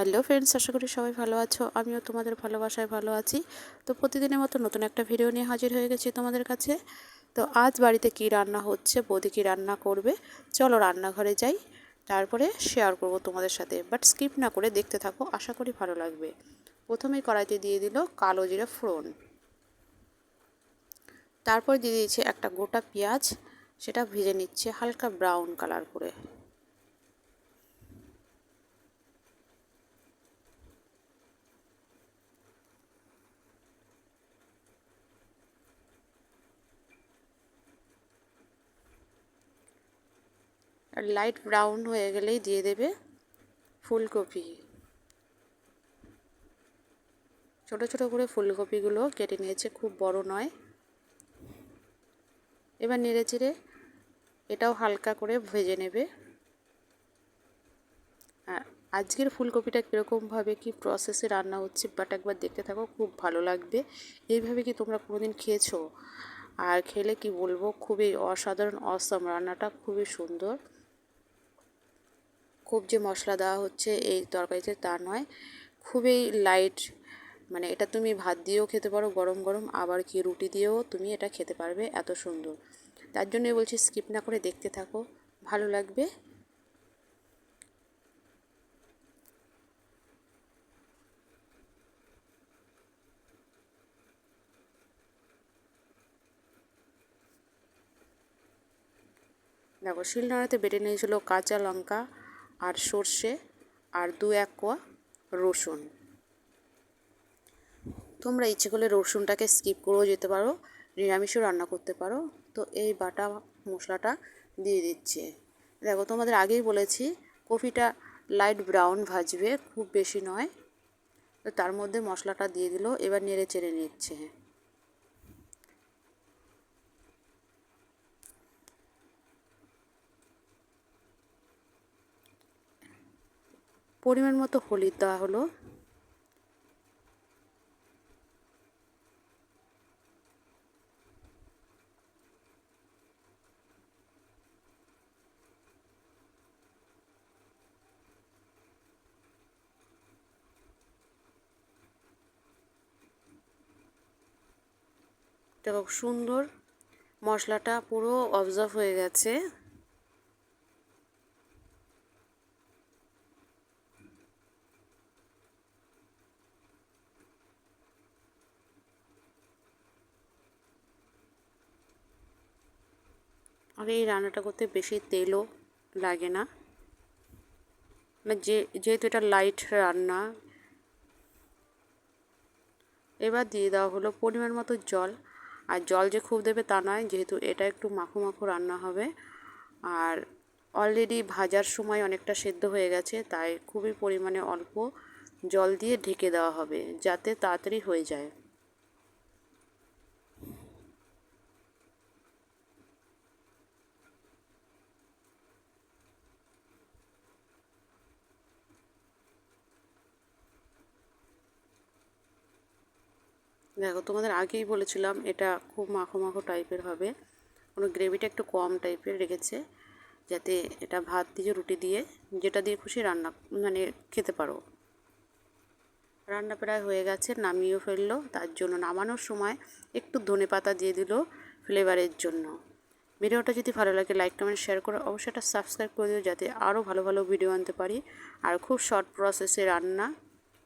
Hello friends, আশা করি সবাই ভালো আছো। আমিও তোমাদের ভালোবাসায় ভালো আছি। তো প্রতিদিনের মতো নতুন একটা ভিডিও নিয়ে হাজির হয়ে গেছি তোমাদের কাছে। তো আজ বাড়িতে কি রান্না হচ্ছে, বৌদি কী রান্না করবে? চলো রান্নাঘরে যাই। তারপরে শেয়ার করব তোমাদের সাথে। বাট স্কিপ না করে দেখতে থাকো, আশা করি ভালো লাগবে। প্রথমেই কড়াইতে দিয়ে দিল কালো জিরে ফোড়ন। তারপর দিয়ে দিয়েছে একটা গোটা পেঁয়াজ, সেটা ভেজে নিচ্ছে হালকা ব্রাউন কালার করে। আর লাইট ব্রাউন হয়ে গেলেই দিয়ে দেবে ফুলকপি। ছোট ছোট করে ফুলকপিগুলো কেটে নিয়েছে, খুব বড় নয়। এবার নেড়ে চেড়ে এটাও হালকা করে ভেজে নেবে। আজকের ফুলকপিটা কীরকমভাবে কি প্রসেসে রান্না হচ্ছে বাট একবার দেখতে থাকো, খুব ভালো লাগবে। এইভাবে কি তোমরা কোনোদিন খেয়েছো? আর খেলে কি বলব, খুবই অসাধারণ অসম রান্নাটা খুবই সুন্দর। খুব যে মশলা দেওয়া হচ্ছে এই তরকারিতে তা নয়। খুবই লাইট মানে এটা তুমি ভাত দিয়েও খেতে পারো, গরম গরম, আবার কি রুটি দিয়েও তুমি এটা খেতে পারবে, এত সুন্দর। তার জন্যই বলছি স্কিপ না করে দেখতে থাকো, ভালো লাগবে। দেখো, শিলনোড়াতে বেটে নিয়েছিল কাঁচা লঙ্কা আর সর্ষে আর দু এক কোয়া রসুন। তোমরা ইচ্ছে করলে রসুনটাকে স্কিপ করেও যেতে পারো, নিরামিষও রান্না করতে পারো। তো এই বাটা মশলাটা দিয়ে দিচ্ছে। দেখো, তোমাদের আগেই বলেছি কফিটা লাইট ব্রাউন ভাজবে, খুব বেশি নয়। তো তার মধ্যে মশলাটা দিয়ে দিল, এবার নেড়ে চেড়ে নিচ্ছে। পরিমাণ মতো হলুদ দেওয়া হলো। দেখো সুন্দর মশলাটা পুরো অবজার্ভ হয়ে গেছে। আর এই রান্নাটা করতে বেশি তেলও লাগে না। মানে যে, যেহেতু এটা লাইট রান্না, এবার দিয়ে দেওয়া হলো পরিমাণ মতো জল। আর জল যে খুব দেবে তা নয়, যেহেতু এটা একটু মাখো মাখো রান্না হবে। আর অলরেডি ভাজার সময় অনেকটা সেদ্ধ হয়ে গেছে, তাই খুবই পরিমাণে অল্প জল দিয়ে ঢেকে দেওয়া হবে, যাতে তাড়াতাড়ি হয়ে যায়। দেখো, তোমাদের আগেই বলেছিলাম এটা খুব মাখো মাখো টাইপের হবে। কোনো গ্রেভিটা একটু কম টাইপের রেখেছে, যাতে এটা ভাত দিয়ে, রুটি দিয়ে, যেটা দিয়ে খুশি রান্না মানে খেতে পারো। রান্না প্রায় হয়ে গেছে, নামিয়েও ফেলল, তার জন্য নামানোর সময় একটু ধনে পাতা দিয়ে দিল ফ্লেভারের জন্য। ভিডিওটা যদি ভালো লাগে লাইক কমেন্ট শেয়ার করে অবশ্যই এটা সাবস্ক্রাইব করে দিও, যাতে আরও ভালো ভালো ভিডিও আনতে পারি। আর খুব শর্ট প্রসেসে রান্না,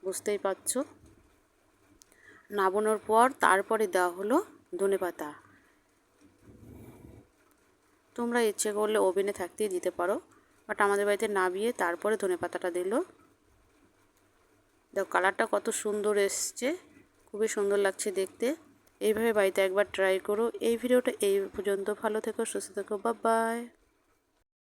বুঝতেই পারছ? নামানোর পর তারপরে দেওয়া হলো ধনে পাতা। তোমরা ইচ্ছে করলে ওভেনে থাকতেই দিতে পারো বাট আমাদের বাড়িতে নামিয়ে তারপরে ধনে পাতাটা দিল। দেখো কালারটা কত সুন্দর এসছে, খুবই সুন্দর লাগছে দেখতে। এইভাবে বাড়িতে একবার ট্রাই করো। এই ভিডিওটা এই পর্যন্ত। ভালো থেকো, সুস্থ থেকো বা বাই